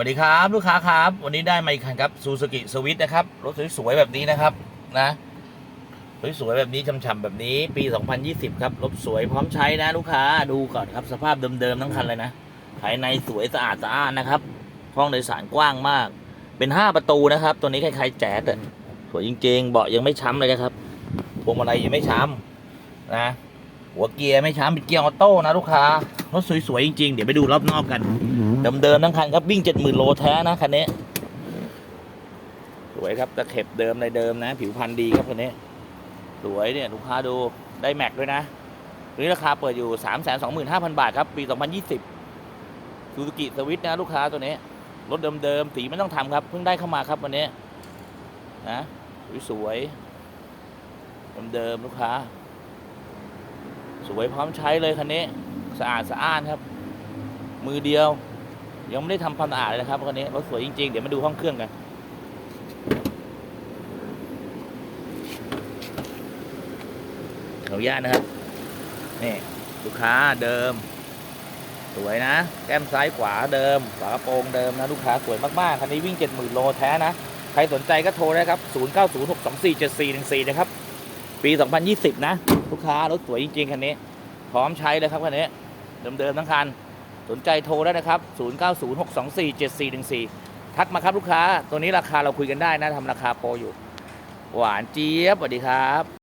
วัสดีครับ ลูกค้าครับ วันนี้ได้มาอีกคันครับซูซูกิสวิตนะครับ รถสวยๆแบบนี้นะครับนะสวยๆแบบนี้ช่ำๆแบบนี้ ปี 2020 ครับรถสวยพร้อมใช้นะลูกค้าดูก่อนครับ สภาพเดิมๆทั้งคันเลยนะภายในสวยสะอาดสะอานนะครับห้องโดยสารกว้างมาก เป็น 5 ประตูนะครับ ตัวนี้คล้ายๆแจ๊ดอะสวยจริงๆเบาะยังไม่ช้ำเลยนะครับพวงมาลัยยังไม่ช้ำนะหัวเกียร์ไม่ช้ำเป็นเกียร์ออโต้นะลูกค้า รถสวยๆจริงๆ เดี๋ยวไปดูรอบนอกกันเดิมๆทั้งคันครับวิ่งเจ็ดหมื่นโลแท้นะคันนี้สวยครับตะเข็บเดิมในเดิมนะ ผิวพรรณดีครับคันนี้ สวยเนี่ยลูกค้าดูได้แม็กด้วยนะตัวนี้ราคาเปิดอยู่สามแสนสองหมื่นห้าพันบาทครับ ปีสองพันยี่สิบซูซูกิสวิตนะลูกค้าตัวนี้รถเดิมๆสีไม่ต้องทำครับ เพิ่งได้เข้ามาครับวันนี้นะสวยๆเดิมๆลูกค้า สวยพร้อมใช้เลยคันนี้ สะอาดสะอ้านครับ มือเดียว ยังไม่ได้ทำความสะอาดเลยนะครับคันนี้รถสวยจริงๆ เดี๋ยวมาดูห้องเครื่องกันขออนุญาตนะครับนี่ลูกค้าเดิม สวยนะ แก้มซ้ายขวาเดิมฝากระโปรงเดิมนะ ลูกค้าสวยมากๆคันนี้วิ่ง 70,000 โลแท้นะ ใครสนใจก็โทรได้ครับ 0906247414 นะครับ ปี 2020 นะ ลูกค้ารถสวยจริงๆคันนี้ พร้อมใช้เลยครับคันนี้ เดิมๆทั้งคัน สนใจโทรได้นะครับ 0906247414 ทักมาครับลูกค้า ตัวนี้ราคาเราคุยกันได้นะทำราคาโปรอยู่ หวานเจี๊ยบสวัสดีครับ